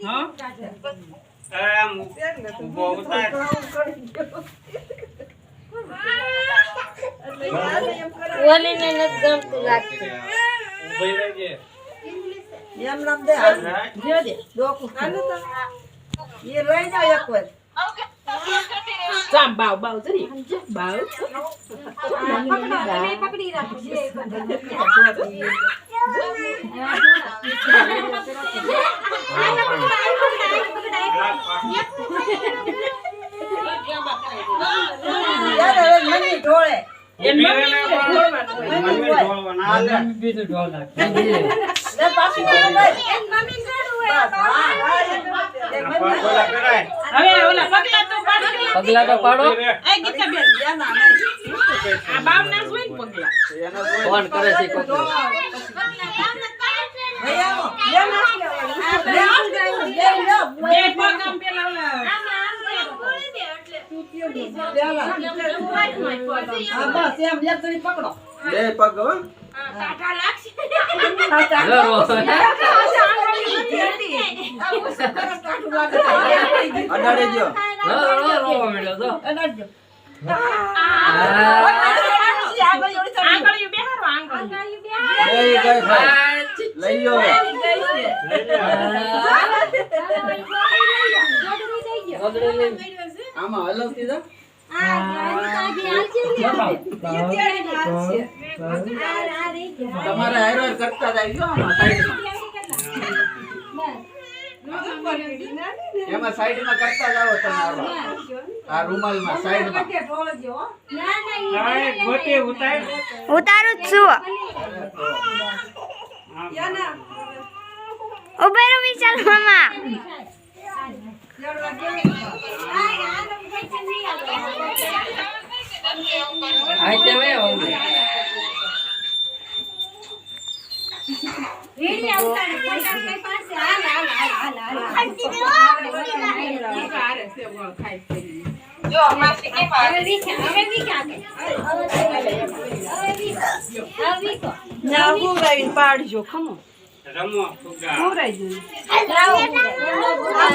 એમ નામ દે. જે દે ડોકું એ લઈ જાવ એક વાર. ચામ બાવ બાવ જરી. બાવ. યાર હવે મમ્મી ઢોળે એન મમ્મી ને ઢોળવાનું હોય. મમ્મી ઢોળવાના. આ લે. લે પાછી બોલો ભાઈ. બસ, હા, હા, એ આ મમ્મી પાછોલા કરાય. હવે ઓલા પગલા તો પાડો પગલા તો પાડો ઊભી રહે. એ ગીતા બેન એના નહીં. આ બાવ ના જોઈ ને પગલા તો પાડો કોણ કરે છે કોક ભાઈ આવો. લે નાખી લેવાનું. લે આમ જાય, લે લો. બે પગ આમ પેલા ઓલા પેલા. હા, બસ એમ પકડો બે પગ હો. અડાડી. લઈ લો. આમાં હલો જા. તમારે હારો કરતા જાય. એમાં સાઈડમાં કરતા જાઓ તમે આ રૂમાલમાં સાઈડમાં ઉતારું જ છું. ઉભે રહો વિશાલ મામા ના હુરાવીને પાડજો ખમો રમો ફુગ્ગા. હુરાઈ દઉં.